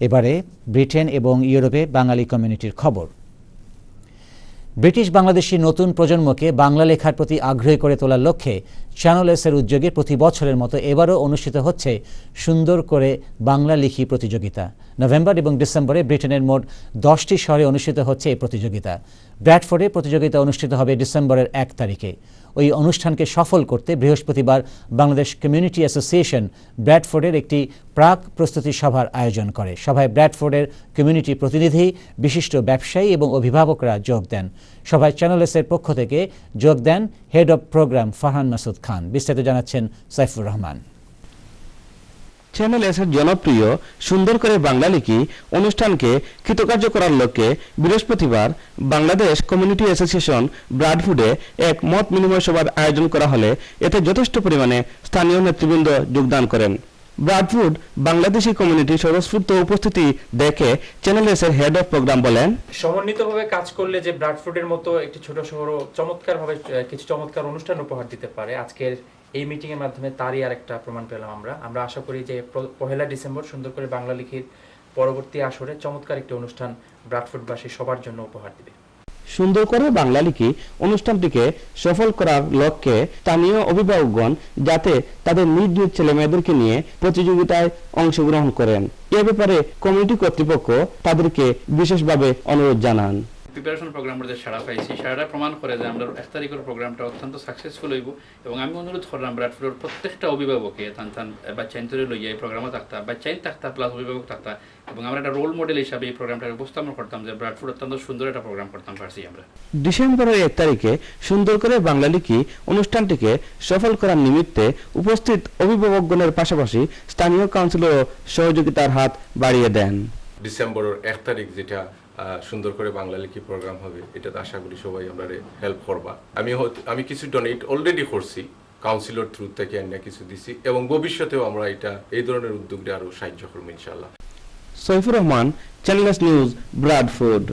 এবারে ব্রিটেন এবং ইউরোপে বাঙালি কমিউনিটির খবর। ব্রিটিশ বাংলাদেশি নতুন প্রজন্মকে বাংলা লেখার প্রতি আগ্রহী করে তোলার লক্ষ্যে চ্যানেল এসের উদ্যোগে প্রতি বছরের মতো এবারও অনুষ্ঠিত হচ্ছে সুন্দর করে বাংলা লিখি প্রতিযোগিতা। নভেম্বর এবং ডিসেম্বরে ব্রিটেনের মোট দশটি শহরে অনুষ্ঠিত হচ্ছে এই প্রতিযোগিতা। ব্র্যাডফোর্ডে প্রতিযোগিতা অনুষ্ঠিত হবে ডিসেম্বরের এক তারিখে। ওই অনুষ্ঠানকে সফল করতে বৃহস্পতিবার বাংলাদেশ কমিউনিটি অ্যাসোসিয়েশন ব্র্যাডফোর্ডের একটি প্রাক প্রস্তুতি সভার আয়োজন করে। সভায় ব্র্যাডফোর্ডের কমিউনিটি প্রতিনিধি, বিশিষ্ট ব্যবসায়ী এবং অভিভাবকরা যোগ দেন। সভায় চ্যানেলসের পক্ষ থেকে যোগ দেন head of programme Farhan Masud Khan. বিস্তারিত জানাচ্ছেন সাইফুর রহমান। চ্যানেল এসের জনপ্রিয়, সুন্দর করে বাংলা লিখি, অনুষ্ঠানকে কৃতকার্য করার লক্ষ্যে বৃহস্পতিবার বাংলাদেশ কমিউনিটি অ্যাসোসিয়েশন ব্রাডফুডে এক মত বিনিময় সভার আয়োজন করা হলে এতে যথেষ্ট পরিমাণে স্থানীয় নেতৃবৃন্দ যোগদান করেন। ব্রাডফুড, বাংলাদেশি কমিউনিটির স্বতঃস্ফূর্ত উপস্থিতি দেখে চ্যানেল এসের হেড অফ প্রোগ্রাম বলেন। সমন্বিতভাবে কাজ করলে যে ব্রাডফোর্ডের মতো একটি ছোট শহর চমৎকারভাবে কিছু চমৎকার অনুষ্ঠান উপহার দিতে পারে। আজকের এই মিটিং এর মাধ্যমে তারই আর একটা প্রমাণ পেলাম আমরা। আমরা আশা করি যে পহেলা ডিসেম্বর সুন্দর করে বাংলা লিখির পরবর্তী আসরে চমৎকার একটি অনুষ্ঠান ব্রাডফুডবাসী সবার জন্য উপহার দিবে। সুন্দর করে বাংলা লিখি অনুষ্ঠানটিকে সফল করার লক্ষ্যে স্থানীয় অভিভাবকগণ যাতে তাদের নিজ নিজ ছেলে মেয়েদেরকে নিয়ে প্রতিযোগিতায় অংশগ্রহণ করেন। এ ব্যাপারে কমিটি কর্তৃপক্ষ তাদেরকে বিশেষভাবে অনুরোধ জানান। প্রিপারেশন প্রোগ্রাম যে সারা পাইছি সারাটা প্রমাণ করে যে আমরা এক তারিখের প্রোগ্রামটা অত্যন্ত সাকসেসফুল হইব এবং আমি অনুরোধ করলাম ব্রাডফোর্ডের প্রত্যেকটা অভিভাবককে তান তান বাচ্চাইন ধরে লইয়া এই প্রোগ্রামে থাকতা বাচ্চাইন থাকতা প্লাস অভিভাবক থাকতা এবং আমরা একটা রোল মডেল হিসাবে এই প্রোগ্রামটা উপস্থাপন করতাম যে ব্রাডফোর্ড অত্যন্ত সুন্দর একটা প্রোগ্রাম করতাম পারছি আমরা। ডিসেম্বরের এক তারিখে সুন্দর করে বাংলা লিখি অনুষ্ঠানটিকে সফল করার নিমিত্তে উপস্থিত অভিভাবকগণের পাশাপাশি স্থানীয় কাউন্সিলরও সহযোগিতার হাত বাড়িয়ে দেন। ডিসেম্বরের এক তারিখ যেটা সুন্দর করে বাংলা লিখি প্রোগ্রাম হবে, এটাতে আশা করি সবাই আমরা হেল্প করবা। আমি আমি কিছু ডোনেট অলরেডি করছি কাউন্সিলর থ্রু থেকে আমরা কিছু দিছি, এবং ভবিষ্যতেও আমরা এটা, এই ধরনের উদ্যোগটা আরও সাহায্য করব ইনশাল্লাহ Saifur Rahman Channel S news Bradford